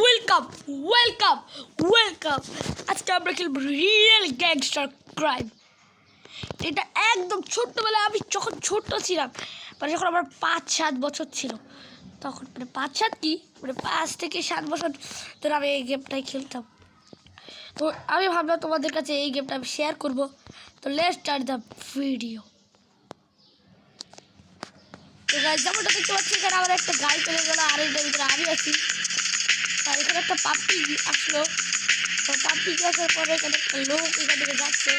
Welcome welcome welcome আজকে আমরা খেলব রিয়েল গ্যাংস্টার ক্রাইম এটা একদম ছোট্টবেলায় আমি যখন ছোট্ট ছিলাম মানে যখন আমার পাঁচ, সাত বছর ছিল, তখন মানে পাঁচ, সাত কি? মানে পাঁচ থেকে সাত বছর ধরে আমি এই গেমটাই খেলতাম। তো আমি ভাবলাম তোমাদের কাছে এই গেমটা আমি শেয়ার করব। তো লেট স্টার্ট দ্য ভিডিও তো গাছ যেমনটা দেখতে পাচ্ছি, এখানে আমার একটা গাড়ি চলে গেলো, আর এইটার ভিতরে আমি আছি। আর এখানে একটা পাপ্পি আসলো। তো পাপ্পিকে আসার পরে এখানে একটা লোক এখান থেকে যাচ্ছে।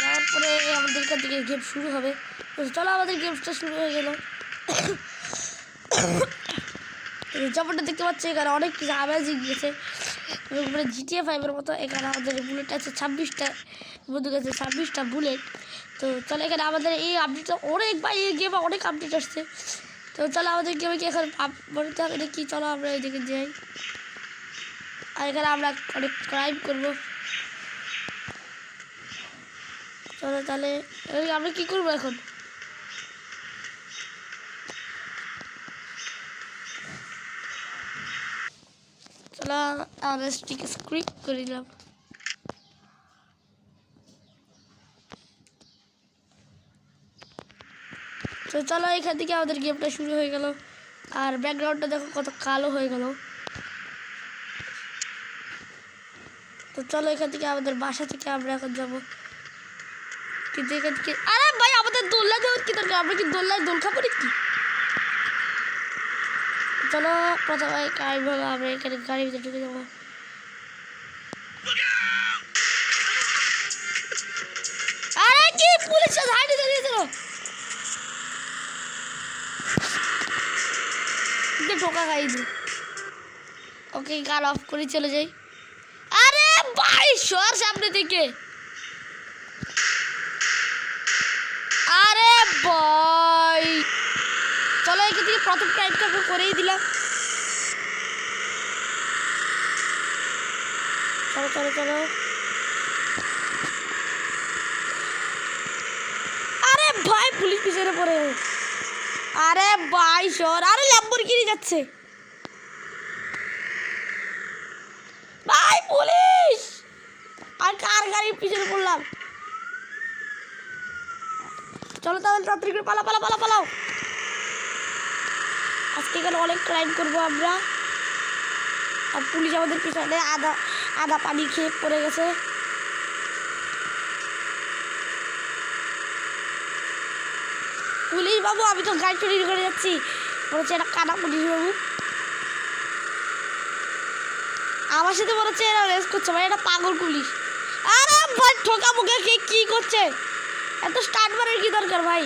যাওয়ার পরে আমাদের এখান থেকে গেম শুরু হবে। চলো আমাদের গেমসটা শুরু হয়ে গেল। যেমনটা দেখতে পাচ্ছি, এখানে অনেক কিছু আওয়াজই গিয়েছে। মানে জিটিএ ফাইভের মতো এখানে আমাদের বুলেট আছে ছাব্বিশটা। বন্ধুক আছে ছাব্বিশটা বুলেট তো চলো এখানে আমাদের এই আপডেটটা অনেক বা এই গেমে অনেক আপডেট আসছে। তো চলো আমাদের গেমে কি এখন বলতে হবে নাকি চলো আমরা এদিকে যাই। আর এখানে আমরা অনেক ক্রাইম করব। চলো তাহলে আমরা কি করব এখন? চলো, আমরা স্টিকে স্ক্রিপ করে দিলাম। তো চলো এখান থেকে আমাদের গেমটা শুরু হয়ে গেল। আর ব্যাকগ্রাউন্ডটা দেখো কত কালো হয়ে গেল। তো চলো এখান থেকে আমাদের বাসা থেকে আমরা এখন যাব। কিন্তু এখান থেকে আরে ভাই, আমাদের দোল্লা দেওয়ার কি দরকার? আমরা কি দোল্লায় দোল খাব নাকি? চলো, প্রথমে গাড়ি ভালো আমরা এখানে গাড়ির ভিতরে ঢুকে যাব। আরে কি পুলিশ হাইটে দাঁড়িয়েছিল যে ঠোকা খাই দিল ওকে গান অফ করে চলে যাই। আরে ভাই, সর সামনে থেকে। আরে ভাই। চলো, এখান থেকে প্রথম টাইপটা করেই দিলাম। চলো চলো চলো। আরে ভাই, পুলিশ পিছনে পড়ে আরে ভাই সর আরে ল্যাম্বরগিনি যাচ্ছে। ভাই, পুলিশ! আর কার গাড়ির পিছনে পড়লাম? চলো তাহলে তাড়াতাড়ি করে পালা পালা পালা পালাও। আজকে এখানে অনেক ক্রাইম করব আমরা। আর পুলিশ আমাদের পিছনে আধা আধা পানি খেয়ে পড়ে গেছে। পুলিশ বাবু, আমি তো গাড়ি চুরি করে যাচ্ছি। হচ্ছে এটা কানা পুলিশ বাবু? আমার সাথে হচ্ছে এরা রেস করছে ভাই, এটা পাগল পুলিশ। আরে ভাই, ঠোকা মুখে কে কি করছে? এত স্টার্ট মারার কি দরকার ভাই?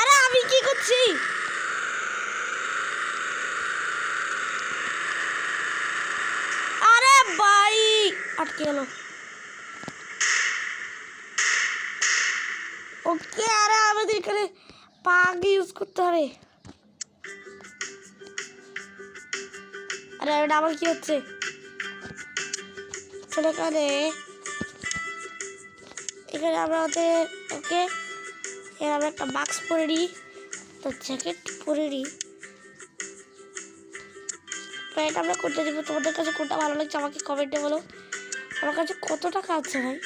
আরে আমি কি করছি? আরে ভাই, আটকে গেল। ওকে, আরে আমাদের এখানে পাগ ইউজ করতে হবে। আরে এটা আমার কি হচ্ছে? এখানে এখানে আমরা ওদের, ওকে, এখানে আমরা একটা বাক্স পরে নিই তো জ্যাকেট পরে নিই। এটা আমরা করতে দেবো। তোমাদের কাছে কোনটা ভালো লাগছে আমাকে কমেন্টে বলো। আমার কাছে কত টাকা আছে ভাই?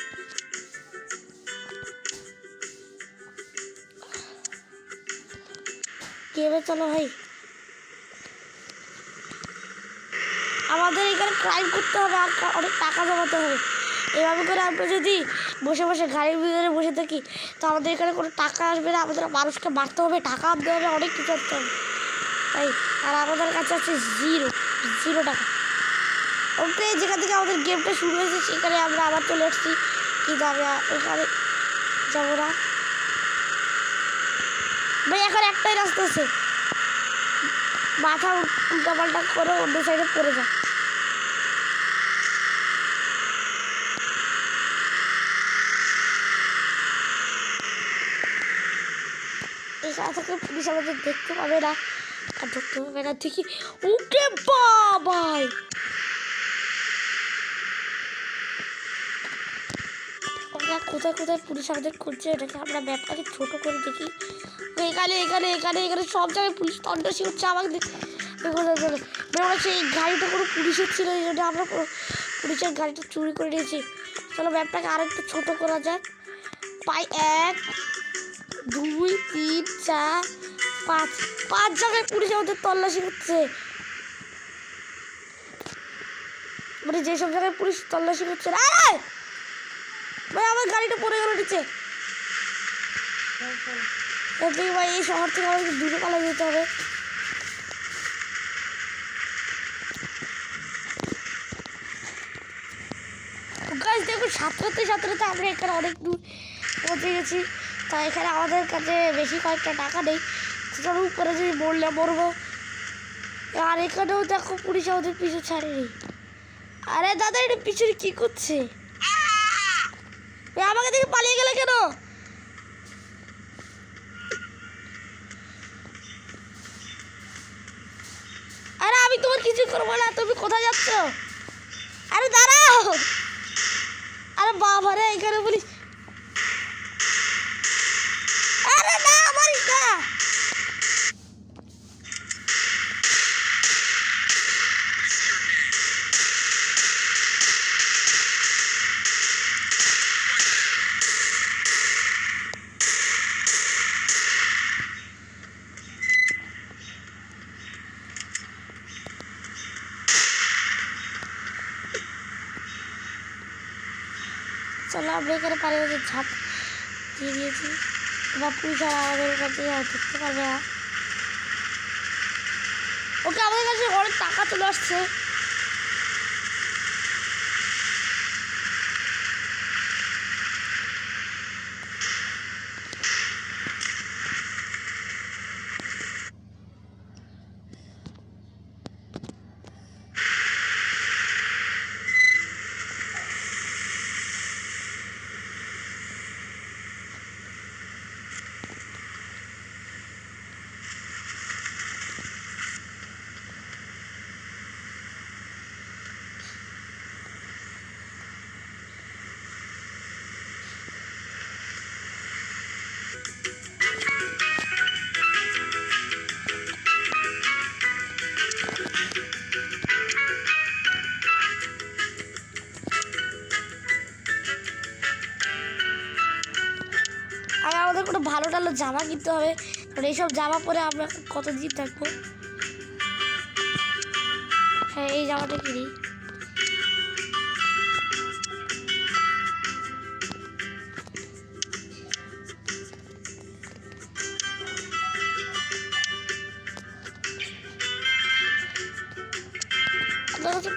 গেমে চলো ভাই? আমাদের এখানে ক্রাইম করতে হবে, আর অনেক টাকা জমাতে হবে। এভাবে করে আমরা যদি বসে বসে গাড়ির ভিতরে বসে থাকি, তো আমাদের এখানে কোনো টাকা আসবে না, আমাদের মানুষকে মারতে হবে, টাকা আনতে হবে, অনেক কিছু আনতে হবে। তাই আর আমাদের কাছে আছে জিরো জিরো টাকা। ওকে, যেখান থেকে আমাদের গেমটা শুরু হয়েছে, সেখানে আমরা আবার চলে এসেছি কিন্তু আমি ওখানে যাব না। ভাই, এখন একটাই রাস্তা আছে। মাথা উল্টা পাল্টা করে, অন্য সাইডে পড়ে যা এখানে পুলিশ আমাদের দেখতে পাবে না, আর দেখতে পাবে না, ঠিকই। ওকে বাবাই দেখা কোথায় কোথায় পুলিশ আমাদের খুঁজছে, এটাকে আমরা ম্যাপটাকে ছোট করে দেখি। এখানে এখানে এখানে এখানে সব জায়গায় পুলিশ তন্ডসি হচ্ছে, আমাকে মনে হচ্ছে এই গাড়িটা কোনো পুলিশের ছিল এই জন্য আমরা পুলিশের গাড়িটা চুরি করে নিয়েছি। চলো ম্যাপটাকে আরেকটু ছোট করা যাক। পাই এক, দুই, তিন, চার, পাঁচ। পাঁচ জায়গায় পুলিশ আমাদের তল্লাশি করছে মানে যেসব জায়গায় পুলিশ তল্লাশি করছে না ভাই আমার গাড়িটা পড়ে গেল নিচে। ভাই, এই শহর থেকে আমাকে দূরে পালিয়ে যেতে হবে। গাছ দেখুন, সাঁতরাতে সাঁতরাতে আমরা এখানে অনেক দূর পৌঁছে গেছি। তা এখানে আমাদের কাছে বেশি কয়েকটা টাকা নেই। সেটার উপরে যদি মরলে মরবো। আর এখানেও দেখো, পুলিশ আমাদের পিছু ছাড়েনি। আরে দাদা, এটা পিছনে কি করছে? আমাকে দেখে পালিয়ে গেলে কেন আরে আমি তোমার কিছু করব না তুমি কোথায় যাচ্ছ? আরে দাঁড়াও আরে বাবা রে এখানে বলিস আরে না মারিস না চলো আমরা ব্রেকের পারে হচ্ছে ঝাঁপ দিয়ে দিয়েছি। বা পুলিশ আর আমাদের কাছে ধরতে পারবে না। ওকে, আমাদের কাছে অনেক টাকা চলে আসছে। আমাদের কোনো ভালো টালো জামা কিনতে হবে। কারণ এইসব জামা পরে আমরা কত কতদিন থাকব? হ্যাঁ এই জামাটা কিনি।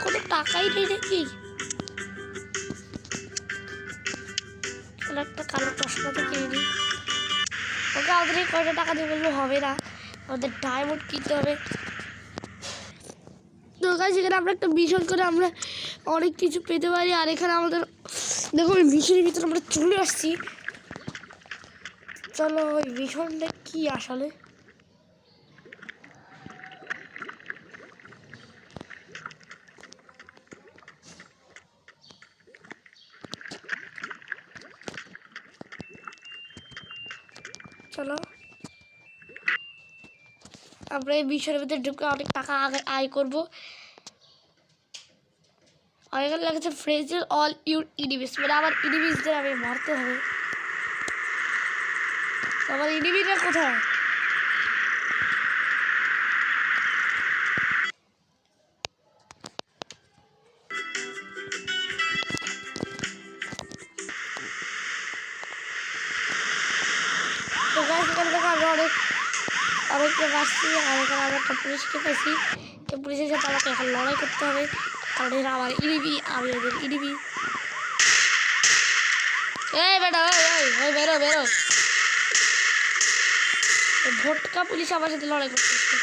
কোনো টাকাই নেই নাকি? একটা কালো চশমা কিনে। নিই ওকে আমাদের এই কয়টা টাকা দিয়ে বলব হবে না। আমাদের ডায়মন্ড কিনতে হবে। তো সেখানে আমরা একটা মিশন করে আমরা অনেক কিছু পেতে পারি। আর এখানে আমাদের, দেখো ওই মিশনের ভিতরে আমরা চলে আসছি। চলো ওই মিশনটা কি আসলে চলো আমরা এই মিশনের ভিতরে ঢুকে অনেক টাকা আয় করব। আর এখানে লাগছে অল ইউর ইনিমিস। মানে আমার ইনিমিসদের আমি মারতে হবে। আমার ইনিমিটা কোথায়? আমরা অনেক অনেককে পাচ্ছি আর এখানে আমি একটা পুলিশকে পেয়েছি তো পুলিশের সাথে আমাকে এখন লড়াই করতে হবে। কারণ এরা আমার ইডিবি আমি ওদের ইডিবি এই বেটা ওই ওই ওই বেরো বেরো। ভোটকা পুলিশ আমার সাথে লড়াই করতেছে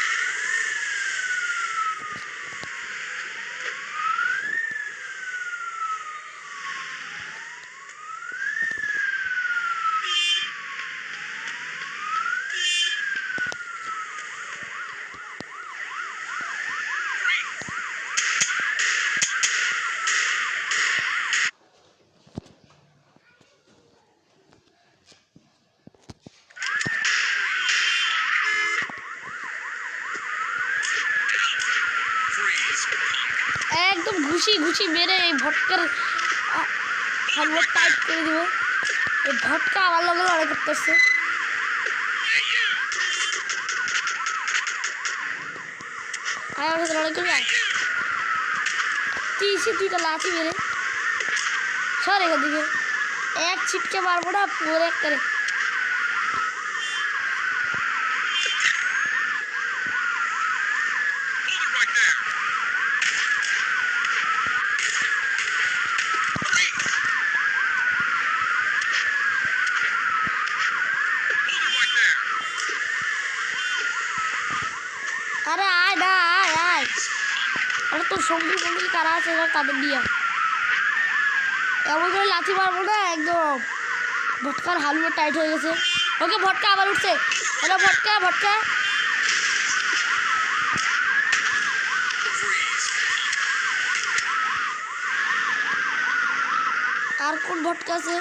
ঘুষি ঘুষি মেরে এই ভটকার হালুয়া টাইট করে দিব এই ভটকা আমার লগে লড়াই করতেছে আয় আমার সাথে লড়াই করবি আয় তুই এসে দুইটা লাঠি মেরে সর এখান দিকে এক ছিটকে মারবো না পরে এক করে আরে আয় না আয় আয়। আরে তোর সঙ্গী সঙ্গী কারা আছে এবার তাদের নিয়ে। এমন করে লাথি মারবো না, একদম। ভটকার হালুয়া টাইট হয়ে গেছে। ওকে, ভটকা আবার উঠছে। হ্যালো, ভটকা ভটকা। আর কোন ভটকা আছে?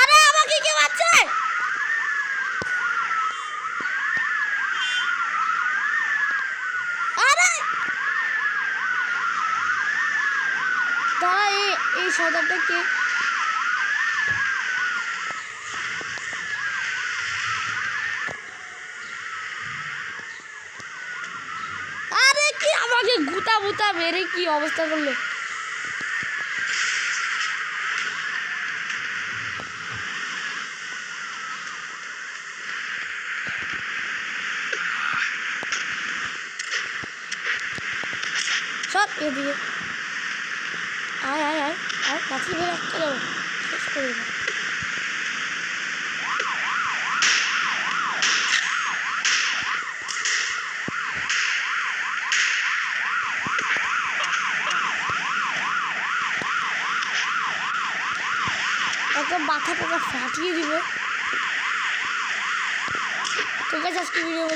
আরে, আমাকে কে মারছে আরে দাঁড়া এই এই সদারটা কে? আরে কি আমাকে গুতা বুতা কি অবস্থা করল? সব এদিকে। ধরে একটা যাব শেষ করে দেবো। একটা মাথা টাকা ফাটিয়ে দিব। তোর কাছে আজকে ভিডিও